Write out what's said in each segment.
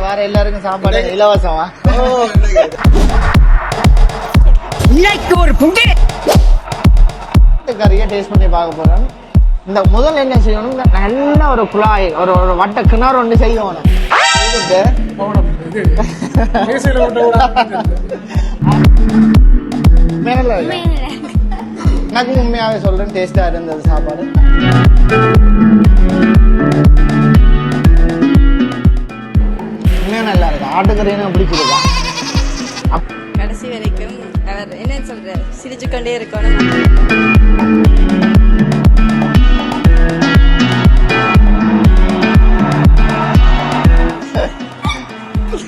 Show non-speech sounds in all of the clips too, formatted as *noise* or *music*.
இன்னைக்கு வர எல்லாருக்கும் சாப்பாடு. இலவசமா. கறியை டேஸ்ட் பண்ணி பார்க்க போறோம். இந்த முதல்ல என்ன செய்யணும் நல்ல ஒரு குழாய் ஒரு ஒரு வட்ட கிணறு ஒன்று செய்யணும். மேல எனக்கு உண்மையாவே சொல்றேன் டேஸ்டா இருந்தது சாப்பாடு. ஆட்டுக்கறின்னு பிடிச்சிருக்கா அப் கடைசி வரைக்கும் அவர் என்ன சொல்ற சிரிச்சு கொண்டே இருக்கணும்.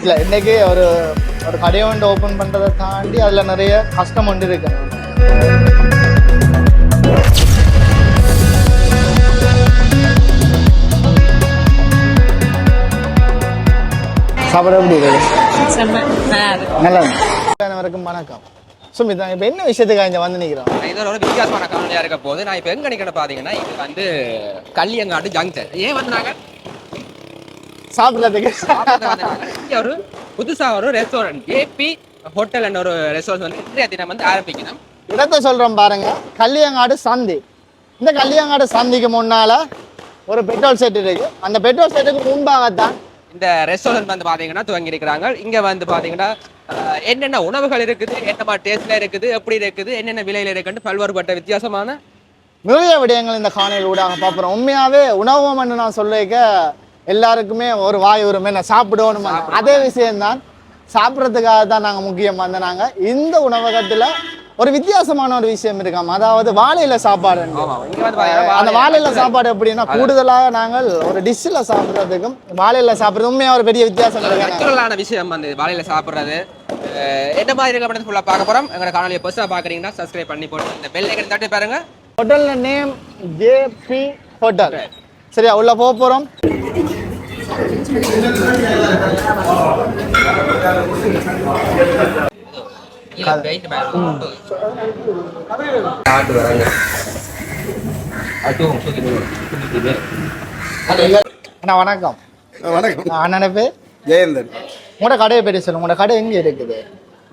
இல்ல இன்னைக்கு ஒரு ஒரு கடையை வந்து ஓபன் பண்றதை தாண்டி அதுல நிறைய கஷ்டம் ஒன்று இருக்கு. சாப்பாடு எப்படி இருக்கு நல்லா இருக்கு. அனைவருக்கும் வணக்கம். சுமிதா இப்ப என்ன விஷயத்துக்காக இங்க வந்து நிக்கிறோம்? இது ஒரு வித்தியாசமான காணொலியா இருக்க போது நான் இப்ப எங்க நிக்கிறேன் பாத்தீங்கன்னா இது வந்து கல்லியங்காடு ஜங்ஷன் ஏன் வந்தாங்க சாப்பிடுறதுக்கு. ஒரு புதுசா ஒரு ரெஸ்டாரண்ட் ஏபி ஹோட்டல் ஒரு ரெஸ்டாரண்ட் வந்து இன்றைய தினம் வந்து ஆரம்பிக்கணும். இடத்த சொல்றோம் பாருங்க. கல்லியங்காடு சந்தி. இந்த கல்லியங்காடு சந்திக்கு முன்னால ஒரு பெட்ரோல் செட் இருக்கு. அந்த பெட்ரோல் செட்டுக்கு முன்பாகத்தான் இந்த ரெஸ்டாரண்ட் வந்து பாத்தீங்கன்னா துவங்கி இருக்கிறாங்க இங்க வந்து பாத்தீங்கன்னா அஹ், என்னென்ன உணவுகள் இருக்குது என்ன மாதிரி டேஸ்ட்ல இருக்குது எப்படி இருக்குது என்னென்ன விலையில இருக்குன்னு பல்வேறுபட்ட வித்தியாசமான நிறைய விடயங்கள் இந்த காணொலி ஊடாக பார்க்குறோம். உண்மையாவே உணவகம்னு நான் சொல்லிக்க எல்லாருக்குமே ஒரு வாய் உரிமை நான் சாப்பிடணும். அதே விஷயம்தான். சாப்பிட்றதுக்காக தான் நாங்கள் முக்கியம் வந்து நாங்கள் இந்த உணவகத்தில் ஒரு வித்தியாசமான ஒரு விஷயம் இருக்காம் அதாவது வாழையில சாப்பாடு அந்த வாழை- வாழையில சாப்பாடு. எப்படின்னா கூடுதலாக நாங்கள் ஒரு டிஷ்ஷில் சாப்பிட்றதுக்கும் வாழையில சாப்பிட்றது உண்மையாக ஒரு பெரிய வித்தியாசம் நேச்சுரலான விஷயம் வந்து வாழையில சாப்பிடுறது. என்ன மாதிரி இருக்க அப்படின்னு ஃபுல்லாக பார்க்க போறோம். எங்களோட காணொலியை பெருசாக பார்க்குறீங்கன்னா சப்ஸ்கிரைப் பண்ணி போட்டு இந்த பெல் ஐக்கன் தட்டி பாருங்க. ஹோட்டல்ல நேம் ஜேபி ஹோட்டல் சரியா உள்ள போக போறோம். ஆட்டு வராங்க அண்ணா வணக்கம் வணக்கம் அண்ணன பேர் ஜெயந்தன் உங்களோட கடையை பேர் சொல்லுங்க உங்களோட கடை எங்க இருக்குது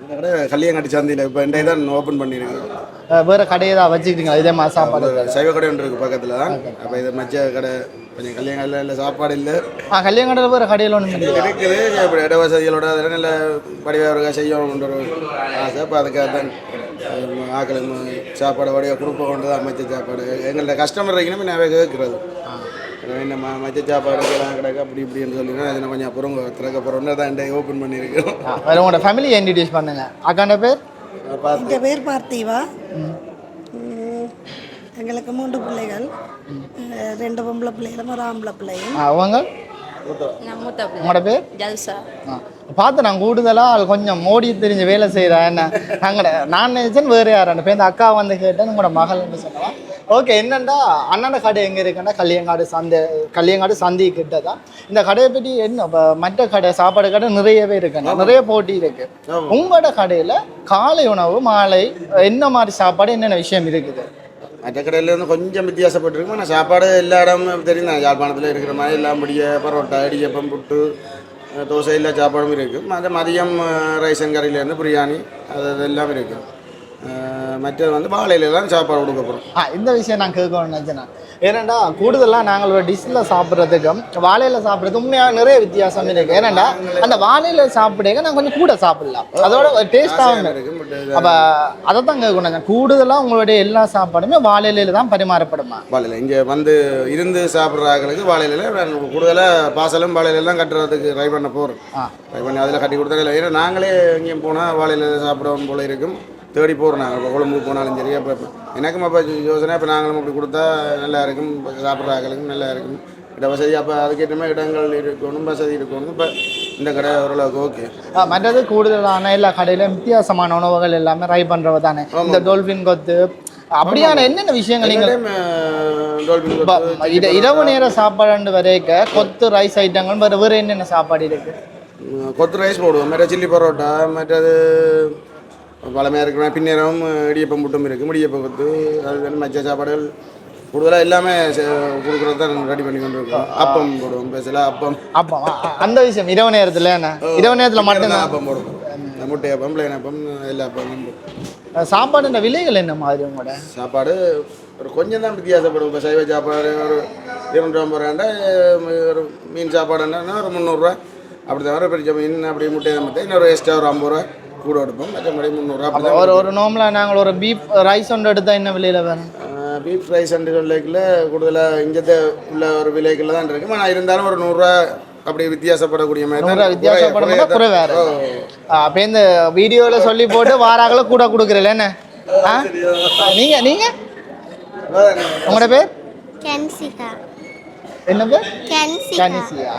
இந்த கடை கல்லியங்காட்டி சந்தையில் இப்போ இன்றைய தான் ஓப்பன் பண்ணியிருக்கோம் அஹ் வேற கடையை தான் வச்சுக்கிட்டீங்களா இதே மாதிரி சாப்பாடு சைவ கடை ஒன்று இருக்குது பக்கத்தில் தான் அப்போ இது மச்ச கடை கொஞ்சம் கல்யாணம் இல்லை சாப்பாடு இல்லை. ஆ கல்யாணம் வேற கடையில் ஒன்று இருக்குது இப்படி இட வசதிகளோட அதெல்லாம் நல்ல படிவாக செய்யணுன்ற ஒரு ஆசை. அப்போ அதுக்காக தான் ஆக்கள் சாப்பாடு வடிவாக கொடுப்ப கொண்டு தான் மச்ச சாப்பாடு. எங்கள்ட்ட கஸ்டமர் இருக்கணும் நான் கேட்குறது. என்ன ம மச்ச சாப்பாடு கிடக்கு அப்படி இப்படின்னு சொல்லினா அதை நான் கொஞ்சம் அப்புறம் திறக்க போகிறோம் தான் ஓப்பன் பண்ணியிருக்கோம் வேற உங்களோட ஃபேமிலி இன்ட்ரடியூஸ் பண்ணுங்க. அக்காண்ட பேர்? எங்கள் பேர் பார்த்திவா. எங்களுக்கு மூன்று பிள்ளைகள். ரெண்டு பொம்பளை பிள்ளைகளும் ஒரு ஆம்பளை பிள்ளையும். அவங்க. உங்களோட பேர்? ஜல்சா. ஆ, பார்த்து நான் கூடுதலாக கொஞ்சம் மோடி தெரிஞ்ச வேலை செய்கிறா என்ன? நாங்கள் நான் நினைச்சேன் வேறு யாரும் இப்போ இந்த அக்கா வந்து கேட்டேன் உங்களோட மகள்னு சொன்னேன் ஓகே என்னண்டா? அண்ணன கடை எங்கே இருக்குன்னா கல்லியங்காடு சந்தை கல்லியங்காடு சந்தி கிட்ட தான் இந்த கடையை பற்றி என்ன? மற்ற கடை சாப்பாடு கடை நிறையவே இருக்குண்ணா நிறைய போட்டி இருக்கு. உங்களோட கடையில் காலை உணவு மாலை என்ன மாதிரி சாப்பாடு என்னென்ன விஷயம் இருக்குது? மற்ற கடையில் இருந்து கொஞ்சம் வித்தியாசப்பட்டிருக்கும் ஆனால் சாப்பாடு எல்லா இடமும் தெரியும் தான் யாழ்ப்பாணத்தில் இருக்கிற மாதிரி எல்லாம் முடிய பரோட்டா இடியப்பம் புட்டு தோசை எல்லா சாப்பாடும் இருக்கும் மற்ற மதியம் ரைசன் கறியிலேருந்து பிரியாணி அது அது எல்லாம் இருக்குது மற்றது வந்து வாழையில தான் சாப்பாடு கொடுக்க போகிறோம் ஆ இந்த விஷயம் நான் கேட்கணும்னு நினச்சேன் ஏன்னாண்டா கூடுதலாக நாங்கள் ஒரு டிஷ்ஷில் சாப்பிட்றதுக்கும் வாழையில சாப்பிட்றது உண்மையாக நிறைய வித்தியாசம் இருக்குது ஏன்னாண்டா அந்த வாழையில சாப்பிடுங்க நான் கொஞ்சம் கூட சாப்பிடலாம். அதோட டேஸ்ட்டாகவும் இருக்குது பட் அப்போ அதை தான் கேட்கணும் கூடுதலாக உங்களுடைய எல்லா சாப்பாடுமே வாழையில தான் பரிமாறப்படுமா? வாழையில. இங்கே வந்து இருந்து சாப்பிட்ற ஆட்களுக்கு வாழையில கூடுதலாக பாசலும் வாழையிலாம் கட்டுறதுக்கு ட்ரை பண்ண போகிறோம். ட்ரை பண்ணி அதில் கட்டி கொடுத்தா ஏன்னா நாங்களே எங்கேயும் போனால் வாழையில சாப்பிடவும் போல இருக்கும். தேடி போகிறோம் நாங்கள் இப்போ கொழும்பு போனாலும் சரி அப்போ எனக்கும் அப்போ யோசனை இப்போ நாங்களும் அப்படி கொடுத்தா நல்லா இருக்கும். சாப்பிட்ற ஆட்களுக்கும் நல்லா இருக்கும். இட வசதி அப்போ அதுக்கேற்ற மாதிரி இடங்கள் இருக்கணும் வசதி இருக்கணும். இப்போ இந்த கடை ஓரளவுக்கு ஓகே மற்றது கூடுதலான எல்லா கடையிலும் வித்தியாசமான உணவுகள் எல்லாமே ட்ரை பண்ணுறவ தானே. இந்த டோல்பின் கொத்து அப்படியான என்னென்ன விஷயங்கள் நீங்கள் இரவு நேர சாப்பாடு வரைக்க கொத்து ரைஸ் ஐட்டங்கள் வேறு வேறு என்னென்ன சாப்பாடு இருக்கு? கொத்து ரைஸ் போடுவோம். மற்ற சில்லி பரோட்டா மற்றது பழமையாக இருக்கிற பின்னேரம் இடியப்பம் புட்டும் இருக்குது முடியப்பம் கொத்து அது மற்ற சாப்பாடுகள் கூடுதலாக எல்லாமே கொடுக்குறது தான் ரெடி பண்ணி கொண்டு இருக்கோம் அப்பம் போடுவோம் பேசல அப்பம். அப்போ அ- அ- அந்த விஷயம் இரவு நேரத்தில் என்ன? இரவு நேரத்தில் மட்டும்தான் அப்பம் போடுவோம். முட்டை அப்பம் பிளைன் அப்பம் எல்லா அப்பமும். சாப்பாடு இந்த விலைகள் என்ன மாதிரி உங்களோட? சாப்பாடு ஒரு கொஞ்சம் தான் வித்தியாசப்படும் இப்போ சைவ சாப்பாடு ஒரு இருநூற்றி ஐம்பது ரூபாண்டா ஒரு மீன் சாப்பாடுன்னா ஒரு முந்நூறுரூவா அப்படி தவிர பெரிய மீன் அப்படி முட்டை தான் இன்னொரு எக்ஸ்ட்ரா ஒரு ஐம்பது ரூபா கூட எடுப்போம். மற்றபடி முந்நூறுரூவா ஒரு ஒரு நார்மலாக நாங்கள் ஒரு பீஃப் ரைஸ் ஒன்று எடுத்தால் என்ன விலையில் வேணும்? பீஃப் ரைஸ் அண்டு விலைக்கில் கூடுதலாக இங்கത്തെ உள்ள ஒரு விலைக்கில் தான் இருக்கு. ஆனால் இருந்தாலும் ஒரு நூறுரூவா அப்படி வித்தியாசப்படக்கூடிய மாதிரி தான் நூறுரூவா வித்தியாசப்படும் குறைய- குறை வேறு. அப்போ இந்த வீடியோவில் சொல்லி போட்டு வாராக்களை கூட கொடுக்குறல என்ன? ஆ நீங்கள் நீங்கள் உங்களோட பேர்? என்ன பேர்? கனிசியா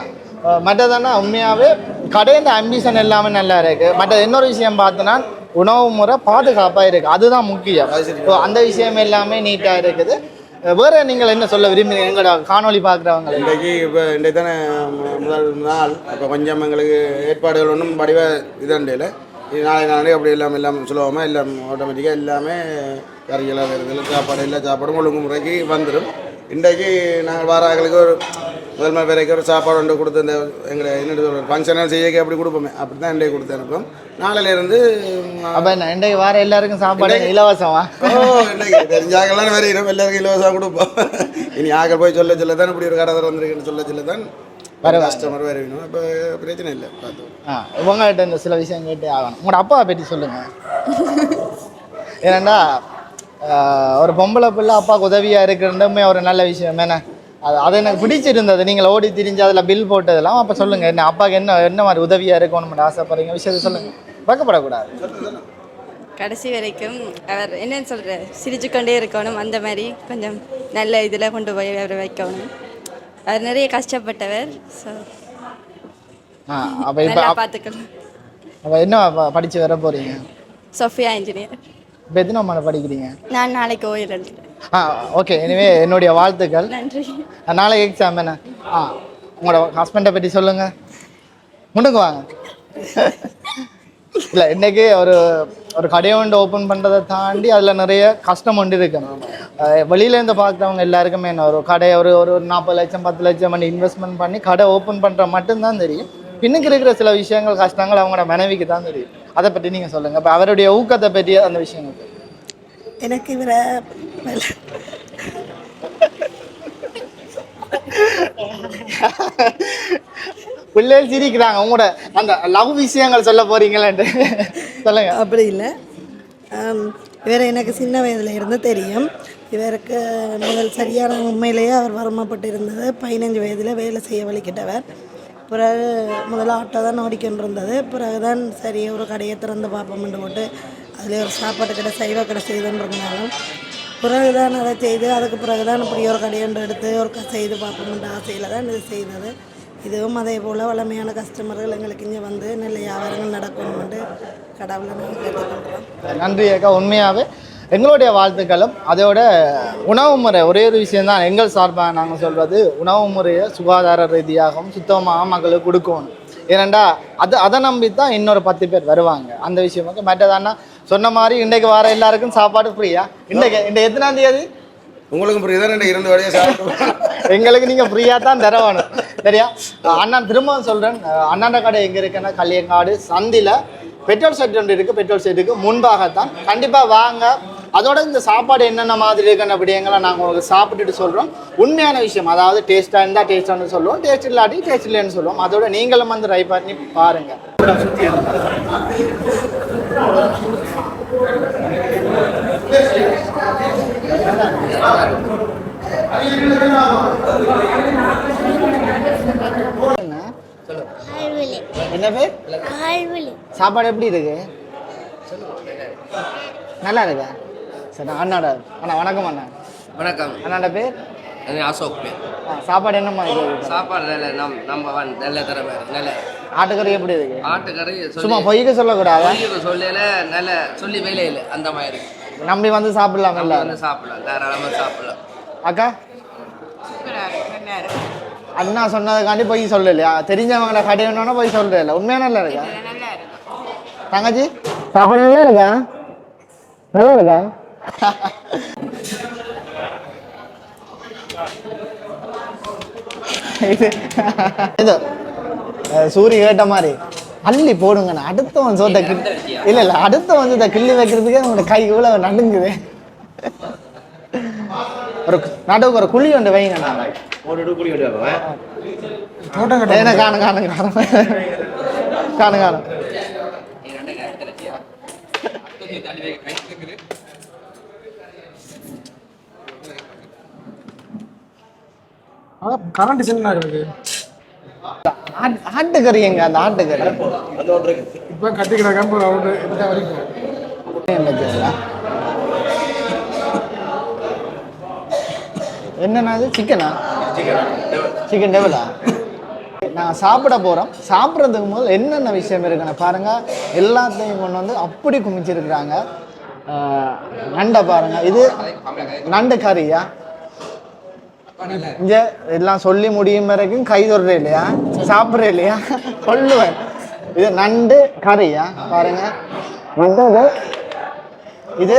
மற்றதானா உண்மையாகவே கடையின் அம்பிஷன் எல்லாமே நல்லா இருக்கு. மற்ற இன்னொரு விஷயம் பார்த்தோன்னா உணவு முறை பாதுகாப்பாக இருக்கு. அதுதான் முக்கியம். So, அந்த விஷயம் எல்லாமே நீட்டாக இருக்குது. வேற நீங்கள் என்ன சொல்ல விரும்புறீங்க? எங்களோட காணொளி பார்க்குறவங்க இன்றைக்கு இப்போ இன்றைக்கு தானே முதல் நாள். இப்போ கொஞ்சம் எங்களுக்கு ஏற்பாடுகள் ஒன்றும் வடிவ இதண்டில் நாளை நாளே அப்படி எல்லாம் எல்லாம் சுலபமாக எல்லாம் ஆட்டோமேட்டிக்காக எல்லாமே கறிகளாக வருது சாப்பாடு எல்லா சாப்பாடும் ஒழுங்கு முறைக்கு வந்துடும் இன்றைக்கு நாங்கள் வாராங்களுக்கு ஒரு முதல் நாள் வரைக்கும் ஒரு சாப்பாடு ஒன்று கொடுத்து இந்த எங்களை என்ன ஃபங்க்ஷனால் செய்ய அப்படி கொடுப்போமே? அப்படி தான் இன்றைக்கு கொடுத்து அனுப்போம் நாளையிலேருந்து அப்போ என்ன இன்றைக்கு வார எல்லாருக்கும் சாப்பாடு இலவசமா? ஓ இன்னைக்கு தெரிஞ்சாங்கலாம் வேறு இனம் எல்லாருக்கும் இலவசமாக கொடுப்போம். இனி ஆக்கள் போய் சொல்ல சொல்ல தான் இப்படி ஒரு கடை வந்திருக்குன்னு சொல்ல சொல்ல தான் கஸ்டமர் வேறு வேணும். இப்போ பிரச்சனை இல்லை பார்த்து. ஆ உங்கள்கிட்ட இந்த சில விஷயம் கேட்டே ஆகணும். உங்களோட அப்பாவை பற்றி சொல்லுங்கள் ஆஹ், ஒரு பொம்பளை பிள்ளை அப்பாவுக்கு உதவியாக இருக்கிறதுமே ஒரு நல்ல விஷயம் என்ன அது அது எனக்கு பிடிச்சிருந்தது. நீங்கள் ஓடி திரிஞ்சு அதில் பில் போட்டதெல்லாம் அப்போ சொல்லுங்கள் என்ன அப்பாவுக்கு என்ன என்ன மாதிரி உதவியாக இருக்கணும்னு ஆசைப்படுறீங்க? விஷயத்தை சொல்லுங்கள் பக்கப்படக்கூடாது கடைசி வரைக்கும் அவர் என்னன்னு சொல்ற? சிரிச்சு கொண்டே இருக்கணும். அந்த மாதிரி கொஞ்சம் நல்ல இதில் கொண்டு போய் அவரை வைக்கணும். அவர் நிறைய கஷ்டப்பட்டவர் ஸோ ஆ அப்போ இப்போ பார்த்துக்கலாம் அப்போ என்ன ப- படிச்சு வர போகிறீங்க சோஃபியா இன்ஜினியர் இப்போ எத்தனை படிக்கிறீங்க? நான் நாளைக்கு ஓயில் எழுதுறேன் ஆ ஓகே எனிவே என்னுடைய வாழ்த்துக்கள். நன்றி. நாளைக்கு எக்ஸாம் என்ன? ஆ உங்களோட ஹஸ்பண்டை பற்றி சொல்லுங்க. முன்னுக்கு வாங்க. *laughs* இல்லை இன்னைக்கு ஒரு ஒரு கடையை ஒன்று ஓப்பன் பண்ணுறதை தாண்டி அதில் நிறைய கஷ்டம் ஒன்று இருக்கு. வெளியிலேருந்து பார்க்குறவங்க எல்லாருக்குமே என்ன ஒரு கடையை ஒரு ஒரு நாற்பது லட்சம் பத்து லட்சம் பண்ணி இன்வெஸ்ட்மெண்ட் பண்ணி கடை ஓப்பன் பண்ணுற மட்டும்தான் தெரியும். பின்னுக்கு இருக்கிற சில விஷயங்கள் கஷ்டங்கள் அவங்களோட மனைவிக்கு தான் தெரியும். அதை பற்றி நீங்கள் சொல்லுங்கள் இப்போ அவருடைய ஊக்கத்தை பற்றி அந்த விஷயங்கள். எனக்கு இவரை பிள்ளைகள் சிரிக்கிறாங்க. உங்களோட அந்த லவ் விஷயங்கள் சொல்ல போறீங்களேன்ட்டு. சொல்லுங்க. அப்படி இல்லை. இவரை எனக்கு சின்ன வயதில் இருந்து தெரியும். இவருக்கு முதல் சரியான உண்மையிலேயே அவர் வருமாப்பட்டு இருந்தது பதினஞ்சு வயதில் வேலை செய்ய வலிக்கிட்டவர் பிறகு முதல்ல ஆட்டோ தான் ஓடிக்கொண்டிருந்தது. பிறகு தான் சரி ஒரு கடையை திறந்து பார்ப்போம்னு போட்டு அதில் ஒரு சாப்பாட்டு கடை சைவ கடை செய்துன்றதுனாலும் பிறகு தான் அதை செய்து அதுக்கு பிறகு தான் இப்படி ஒரு கடையொன்று எடுத்து ஒரு க- செய்து பார்ப்போம்ன்ற ஆசையில் தான் இது செய்தது. இதுவும் அதே போல் வளமையான கஸ்டமர்கள் எங்களுக்கு இங்கே வந்து நல்ல வியாபாரங்கள் நடக்கணும்னு கடவுளை நாங்கள் கேட்டுக்கொள்கிறோம். நன்றி அக்கா. உண்மையாகவே எங்களுடைய வாழ்த்துக்களும். அதோட உணவு முறை ஒரே ஒரு விஷயம்தான். எங்கள் சார்பாக நாங்கள் சொல்கிறது உணவு முறையை சுகாதார ரீதியாகவும் சுத்தமாக மக்களுக்கு கொடுக்கணும். ஏனண்டா அது அதை நம்பி தான் இன்னொரு பத்து பேர் வருவாங்க. அந்த விஷயம் வந்து மற்றதானா சொன்ன மாதிரி இன்றைக்கு வர எல்லாருக்கும் சாப்பாடு ஃப்ரீயா இன்றைக்கு இந்த எத்தனாம் தேதி? உங்களுக்கும் புரியுதா? ரெண்டு இரண்டு சாப்பிட்டு எங்களுக்கு நீங்க ஃப்ரீயா தான் தர வேணும் சரியா? அண்ணன் திரும்பவும் சொல்றேன். அஹ் அண்ணாண்ட கடை எங்க இருக்குன்னா கல்லியங்காடு. சந்தில. பெட்ரோல் செட் ஒன்று இருக்கு. பெட்ரோல் செட்டுக்கு முன்பாகத்தான். கண்டிப்பா வாங்க. அதோட இந்த சாப்பாடு என்னென்ன மாதிரி இருக்குன்னு அப்படிங்கலாம் நாங்கள் உங்களுக்கு சாப்பிட்டுட்டு சொல்றோம். உண்மையான விஷயம். அதாவது டேஸ்ட்டாக இருந்தால் டேஸ்ட்டானு சொல்லுவோம். டேஸ்ட் இல்லாட்டி டேஸ்ட் இல்லைன்னு சொல்லுவோம். அதோட நீங்களும் வந்து ட்ரை பண்ணி பாருங்க. என்ன பேர்? சாப்பாடு எப்படி இருக்கு? நல்லா இருக்கா? சரி அண்ணாட அண்ணா வணக்கம் அண்ணா. வணக்கம். அண்ணாட பேர்? அது அசோக் பேர். ஆ, சாப்பாடு என்ன மாதிரி இருக்கு சாப்பாடு நல்ல நம் நம்ம ஒன் நல்ல திறமை நல்ல. ஆட்டுக்கறி எப்படி இருக்கு? ஆட்டுக்கறி சும்மா சொல்லி பொய்க்கு சொல்லக்கூடாது? பொய்யுக்கு சொல்லல நல்ல சொல்லி வேலையில் அந்த மாதிரி நம்பி வந்து சாப்பிடலாம் நம்ம இல்ல வந்து சாப்பிடலாம் தாராளமாக சாப்பிடலாம். அக்கா? அண்ணா சொன்னதுக்காண்டி பொய் சொல்லலையா? தெரிஞ்சவங்கள கடையணும்னா பொய் சொல்றதில்ல உண்மையா நல்லா இருக்கா? தங்கச்சி? சாப்பாடு நல்லா இருக்கா? நல்லா இருக்கா? இது சூரிய கேட்ட மாதிரி அள்ளி போடுங்கண்ணா அடுத்தவன் சோத்த கிள்ளி இல்ல இல்ல அடுத்தவன் வந்து இதை கிள்ளி வைக்கிறதுக்கே உங்களோட கை இவ்வளோ நடுங்குது. ஒரு நடுவுக்கு ஒரு குழி ஒன்று வைங்கண்ணா காணு காணு காணு காணு காணு கரண்ட் சின்ன இருக்கு. ஆட்டு- ஆட்டுக்கறி எங்க அந்த ஆட்டுக்கறி இப்போ கட்டிக்கிற கம்பு அவுட்டு இந்த வரைக்கும். என்ன வச்சிருக்கா? என்னண்ணா இது சிக்கனா சிக்கன் டேபிளா நாங்கள் சாப்பிட போகிறோம் சாப்பிட்றதுக்கு முதல் என்னென்ன விஷயம் இருக்குன்னு பாருங்க. எல்லாத்தையும் கொண்டு வந்து அப்படி குமிச்சிருக்கிறாங்க. நண்டை பாருங்க. இது நண்டு கறியா? இங்க எல்லாம் சொல்லி முடியும் வரைக்கும் கை தொடுற இல்லையா? சாப்பிட்ற இல்லையா? கொள்ளுவேன் இது நண்டு கறியா? பாருங்க. மற்றது இது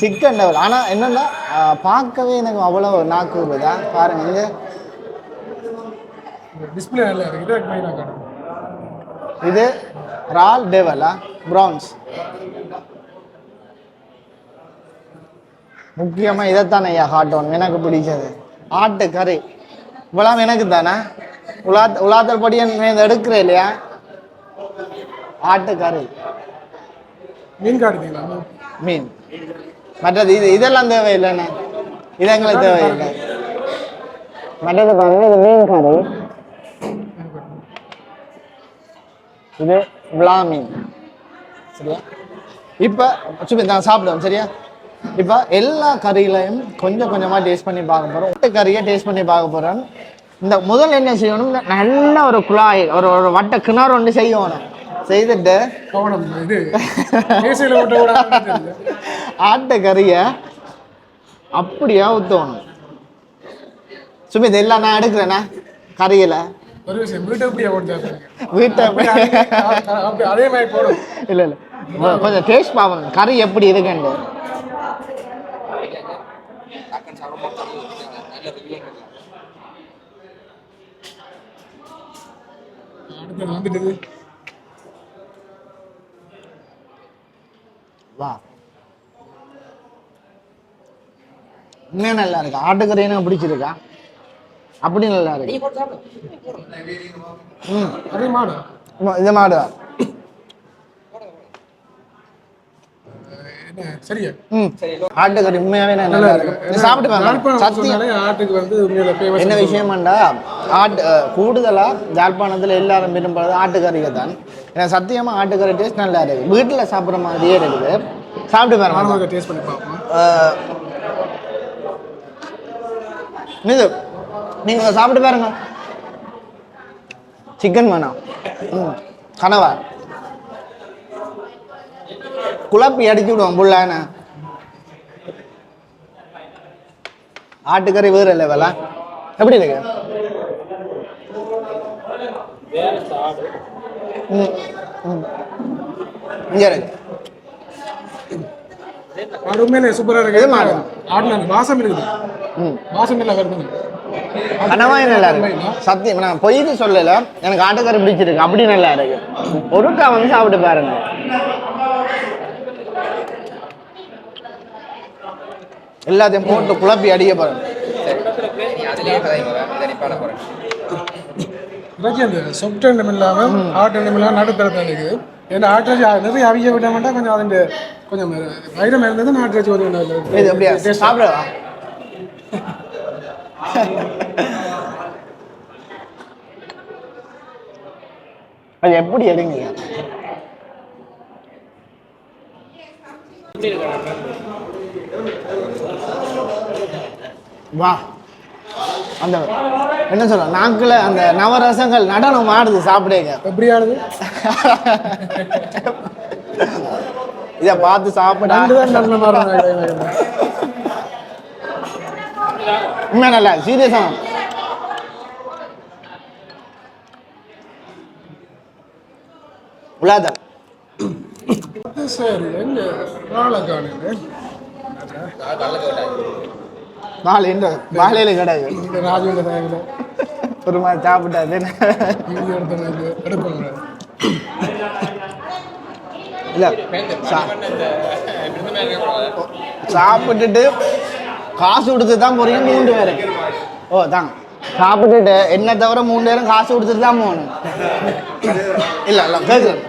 சிக்கன் டெவல் ஆனால் என்னன்னா பார்க்கவே எனக்கு அவ்வளோ நாக்கு வருதா பாருங்க இங்க. டிஸ்பிளே நல்லா இதை ரால் டெவலா ப்ரௌன்ஸ் முக்கியமாக இதைத்தானே ஐயா காட்டணும்? எனக்கு பிடிச்சது. ஆட்டு கறி இவ்வளவு எனக்கு தானே உலாத் உலாத்தல் படி எடுக்கிறேன் இல்லையா? ஆட்டு கறி மீன் காட்டுதீங்களா மீன். மற்றது இது இதெல்லாம் தேவையில்லைண்ணே. இது எங்களுக்கு தேவையில்லை. மற்றது பாருங்க இது மீன் கறி. இது விளா மீன். சரியா? இப்போ சும்மா நான் சாப்பிடுவோம் சரியா? இப்போ எல்லா கறியிலையும் கொஞ்சம் கொஞ்சமாக டேஸ்ட் பண்ணி பார்க்க போகிறோம் ஒட்டு கறியை டேஸ்ட் பண்ணி பார்க்க போகிறோம் இந்த முதல் என்ன செய்யணும்? நல்ல ஒரு குழாய் ஒரு ஒரு வட்ட கிணறு ஒன்று செய்யணும். செய்துட்டு ஆட்டு கறியை அப்படியே ஊற்றணும் சுமித் எல்லாம் நான் எடுக்கிறேண்ணா கறியில். ஒரு விஷயம் வீட்டை எப்படியா ஓட்டு வீட்டை அப்படி அதே மாதிரி போடும் இல்லை இல்லை. கொஞ்சம் டேஸ்ட் பார்க்கணும். கறி எப்படி இருக்குன்னு. வந்துட்டு வா. இன்னும் நல்லா இருக்கு. ஆட்டுக்கறி எனக்கு பிடிச்சிருக்கா? அப்படி நல்லா இருக்கு. ம். அதே மாடு. இது மாடு சரியா? ஆட்டுக்கறி உண்மையாவே நல்லா இருக்கு. சாப்பிட்டு பாருங்க ஆட்டுக்கு வந்து உண்மையில. என்ன விஷயமாண்டா? ஆட்டு கூடுதலா யாழ்ப்பாணத்துல எல்லாரும் விரும்புறது ஆட்டுக்கறியை தான். ஏன்னா சத்தியமா ஆட்டுக்கறி டேஸ்ட் நல்லா இருக்கு. வீட்டுல சாப்பிட்ற மாதிரியே இருக்குது. சாப்பிட்டு பாருங்க டேஸ்ட் பண்ணி பார்ப்போம்? அஹ், இது நீங்க சாப்பிட்டு பாருங்க. சிக்கன் வேணாம். கனவா? குழப்பி அடிச்சு விடுவோம் புள்ளான ஆட்டுக்கறி வேற லெவலா எப்படி இருக்கு? இங்க இருக்கு உண்மையிலே சூப்பரா இருக்கு. அந்த வாசம் இருக்குது. வாசம் நல்லா வருதுங்க கனவாய் நல்லா இருக்கு. சத்தியம். நான் பொய்து சொல்லல. எனக்கு ஆட்டுக்கறி பிடிச்சிருக்கு. அப்படி நல்லா இருக்கு. ஒருக்கா வந்து சாப்பிட்டு பாருங்க. எல்லாத்தையும் போட்டு குழப்பி அடிக்க போகிறேன் அந்த சொப்ட் எண்ணம் இல்லாமல் ஆட்டு எண்ணம் இல்லாமல் நடுத்தரத்தில் இருக்குது ஏன்னா இறைச்சி நிறைய அவிய விட மாட்டா கொஞ்சம் அதில் கொஞ்சம் வைரம் இருந்தது நாட்டு இறைச்சி கொஞ்சம் இது அப்படியா சாப்பிடவா? அது எப்படி எடுங்க வா. அந்த என்ன சொல்ல நாக்குல அந்த நவரசங்கள் நடனம் ஆடுது சாப்பிடுங்க எப்படியானது? இத பார்த்து சாப்பிட. உண்மை நல்லா சீரியஸா உலாதல் சரி எங்க? நாளை காணுங்க நாலு இந்த வாழையில கிடையாது இந்த ராஜேந்திர சாயங்கில் ஒரு மாதிரி சாப்பிட்டாது எடுக்கணும் இல்லை சாப்பிட்டுட்டு காசு கொடுத்து தான் போறீங்க மூணு பேரு. ஓ தான். சாப்பிட்டுட்டு என்ன தவிர மூணு பேரும் காசு கொடுத்துட்டு தான் போகணும். இல்லை இல்லை கேட்குறேன்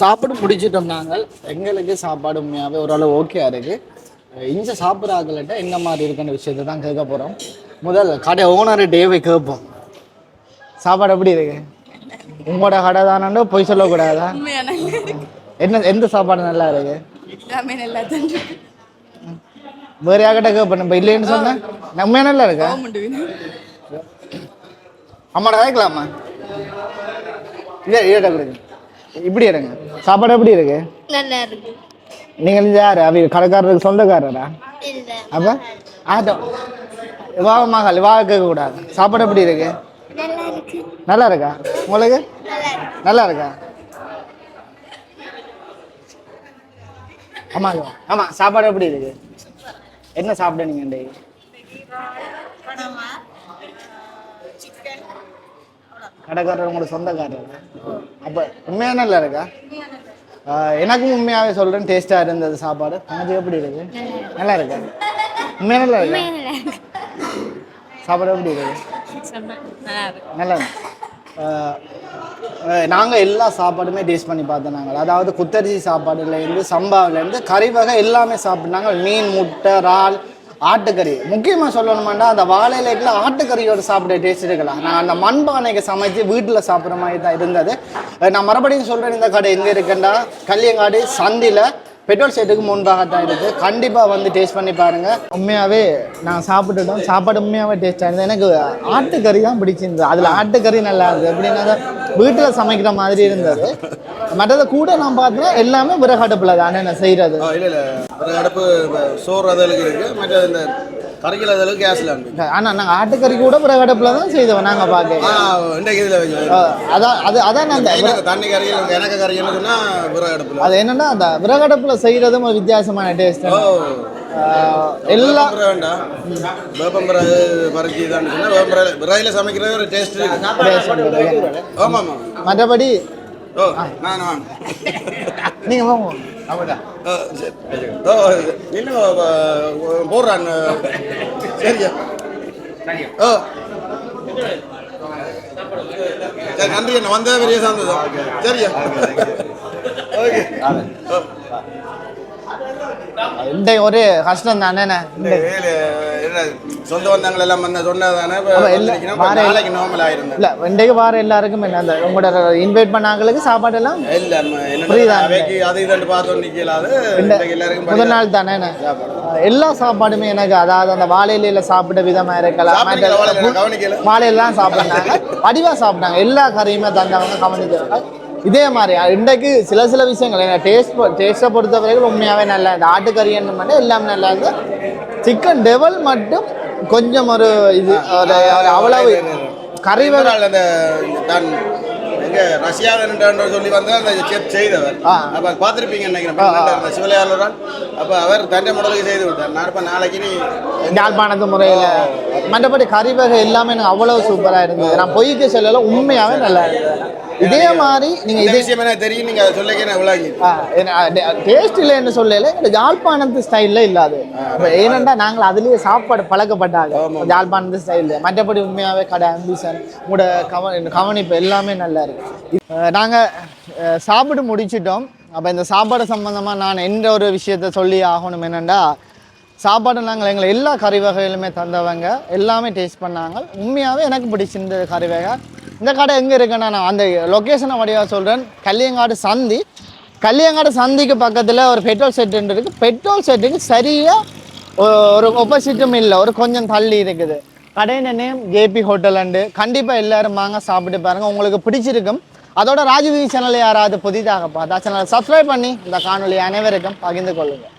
சாப்பாடு முடிச்சிட்டோம் நாங்கள். எங்களுக்கு சாப்பாடு உண்மையாகவே ஓரளவு ஓகே இருக்கு. இங்கே சாப்பிட்ற ஆக்கலட்ட என்ன மாதிரி இருக்குன்ற விஷயத்தை தான் கேட்க போகிறோம் முதல் கடை ஓனர் டேவை கேட்போம். சாப்பாடு எப்படி இருக்கு? உங்களோட கடை தானோ பொய் சொல்லக்கூடாதா? என்ன எந்த சாப்பாடு நல்லா இருக்கு? எல்லாமே நல்லா தான் வேற யார்கிட்ட கேட்பேன் இப்போ இல்லைன்னு சொன்னேன் நம்ம நல்லா இருக்கா? அம்மாட கேட்கலாமா? இல்லை ஈட்ட கொடுங்க. இப்படி இருங்க. சாப்பாடு எப்படி இருக்கு? நல்லா இருக்கு நீங்கள் யார்? அவ கடைக்காரருக்கு சொந்தக்காரரா? அப்போ? ஆட்டம் வாக மகள் வாக கேட்கக்கூடாது. சாப்பாடு எப்படி இருக்கு? நல்லா இருக்கு நல்லா இருக்கா உங்களுக்கு? நல்லா இருக்கு இருக்கா ஆமா. ஆமா சாப்பாடு எப்படி இருக்கு? என்ன சாப்பிடுனீங்க டேய் கடைக்காரர் உங்களோட சொந்தக்காரர். அப்போ உண்மையாக நல்லா இருக்கா? எனக்கும் உண்மையாகவே சொல்கிறேன் டேஸ்ட்டாக இருந்தது சாப்பாடு. உங்களுக்கு எப்படி இருக்கு? நல்லா இருக்கா? உண்மையாக நல்லா இருக்கா? சாப்பாடு எப்படி இருக்கு? நல்லா இருக்கு. ஆஹ் ஆஹ் நாங்க எல்லா சாப்பாடுமே டேஸ்ட் பண்ணி பார்த்தோம் நாங்கள் அதாவது குத்தரிசி சாப்பாடுலேருந்து சம்பாவிலேருந்து கறி வகை எல்லாமே சாப்பிட்னாங்க மீன் முட்டை இறால் ஆட்டுக்கறி. முக்கியமாக சொல்லணுமாண்டா அந்த வாழை இலைக்குள்ள ஆட்டுக்கறியோட சாப்பிட டேஸ்ட் இருக்கலாம். நான் அந்த மண்பானைக்கு சமைச்சு வீட்டில் சாப்பிட்ற மாதிரி தான் இருந்தது. நான் மறுபடியும் சொல்கிறேன் இந்த கடை எங்கே இருக்குண்டா? கல்லியங்காடு சந்தியில் பெட்ரோல் செட்டுக்கு முன்பாக தான் இருக்குது கண்டிப்பாக வந்து டேஸ்ட் பண்ணி பாருங்கள் உண்மையாகவே நான் சாப்பிட்டுட்டோம். சாப்பாடு உண்மையாகவே டேஸ்ட்டாக இருந்தது. எனக்கு ஆட்டுக்கறி தான் பிடிச்சிருந்தது. அதில் ஆட்டுக்கறி நல்லா இருந்தது. எப்படின்னா வீட்டில் சமைக்கிற மாதிரி இருந்தது. மற்றது கூட நான் பார்த்தேன் எல்லாமே விறகடுப்பில் தானே. நான் செய்கிறது இல்லை இல்லை. ஒரு அடுப்பு சோறு அதற்கு இருக்குது மற்ற இந்த கறிகள் அதற்கு கேஸில் ஆனால் நாங்கள் ஆட்டுக்கறி கூட விறகடுப்பில் தான் செய்தோம் நாங்கள் பார்க்க இன்றைக்கு இதில் அதான் அது அதான் எனக்கு தண்ணி கறிகள் எனக்கு கறிகள்னு சொன்னால் விறகு அடுப்பில் அது என்னன்னா அந்த விறகடுப்பில் செய்கிறதும் ஒரு வித்தியாசமான டேஸ்ட் எல்லா வேண்டாம் வேப்பம்பரை பறிச்சு தான் சொன்னால் விறகுல சமைக்கிறது ஒரு டேஸ்ட் ஆமாம் ஆமாம் மற்றபடி ஓ நான் வாங்க நீங்கள் இன்னும் போடுறான் சரியா ஓ நன்றி அண்ணா வந்தே பெரிய சந்தோஷம் சரியா ஓகே இந்த ஒரு கஷ்டம் தானே சொந்த வந்தவங்க எல்லாம் வந்து நாளைக்கு நார்மல் ஆயிருந்தேன் இல்ல இன்றைக்கு வார எல்லாருக்கும் என்ன அந்த உங்களோட இன்வைட் பண்ணாங்களுக்கு சாப்பாடு எல்லாம் இல்ல புரியுதா? அவைக்கு அது இதுன்னு பார்த்தோம் நிக்கலாது எல்லாருக்கும் முதல் நாள் தானே எல்லா சாப்பாடுமே எனக்கு அதாவது அந்த வாழையில சாப்பிட்ட விதமா இருக்கலாம். வாழையெல்லாம் சாப்பிட்டாங்க வடிவா சாப்பிட்டாங்க. எல்லா கறியுமே தந்தவங்க கவனிச்சாங்க இதே மாதிரி இன்றைக்கு சில சில விஷயங்கள் டேஸ்ட் டேஸ்ட்டை பொறுத்த வரைக்கும் உண்மையாகவே நல்லா இந்த ஆட்டுக்கறி என்ன மட்டும் எல்லாமே நல்லா இருந்து சிக்கன் டெவல் மட்டும் கொஞ்சம் ஒரு இது ஒரு அவ்வளவு கறி அந்த தான் எங்க ரஷ்யாவில் சொல்லி வந்து அந்த செப் செய்தவர். அப்ப பார்த்திருப்பீங்க நினைக்கிறேன். அந்த சிவலையாளர் அப்ப அவர் தண்டை முடலுக்கு செய்து விட்டார் நான் இப்ப நாளைக்கு நீ யாழ்ப்பாணத்து முறையில். மற்றபடி கறி வகை எல்லாமே எனக்கு அவ்வளவு சூப்பராக இருந்தது. நான் பொய்க்கு சொல்லல உண்மையாகவே நல்லா இருந்தது. இதே மாதிரி இந்த இதே விஷயம் என்ன தெரியும்? நீங்க அதை சொல்லிக்க நான் விளாங்கி? டேஸ்ட் இல்லைன்னு சொல்லல. இந்த யாழ்ப்பாணத்து ஸ்டைலில் இல்லாது. ஏனெண்டா நாங்கள் அதுலேயே சாப்பாடு பழக்கப்பட்டாங்க. யாழ்ப்பாணத்து ஸ்டைலில் மற்றபடி உண்மையாகவே கடை அம்பிஷன் உங்களோட கவ கவனிப்பு எல்லாமே நல்லா இருக்கு. நாங்கள் சாப்பிட்டு முடிச்சிட்டோம். அப்போ இந்த சாப்பாடு சம்மந்தமாக நான் எந்த ஒரு விஷயத்த சொல்லி ஆகணும் என்னென்னா சாப்பாடு நாங்கள் எங்களை எல்லா கறி வகைகளுமே தந்தவங்க. எல்லாமே டேஸ்ட் பண்ணாங்க. உண்மையாகவே எனக்கு பிடிச்சிருந்தது கறி வகை. இந்த கடை எங்கே இருக்குன்னா நான் அந்த லொக்கேஷனை வழியாக சொல்கிறேன் கல்லியங்காடு சந்தி. கல்லியங்காடு சந்திக்கு பக்கத்தில் ஒரு பெட்ரோல் செட் இருக்குது பெட்ரோல் செட்டுக்கு சரியாக ஒரு ஒப்போசிட்டும் இல்லை. ஒரு கொஞ்சம் தள்ளி இருக்குது. கடையின் நேம் ஜேபி ஹோட்டல் அண்டு கண்டிப்பாக எல்லோரும் வாங்க சாப்பிட்டு பாருங்கள் உங்களுக்கு பிடிச்சிருக்கும். அதோட ராஜீவி சேனல் யாராவது புதிதாக பார்த்தா சேனலை சப்ஸ்கிரைப் பண்ணி இந்த காணொலி அனைவருக்கும் பகிர்ந்து கொள்ளுங்கள்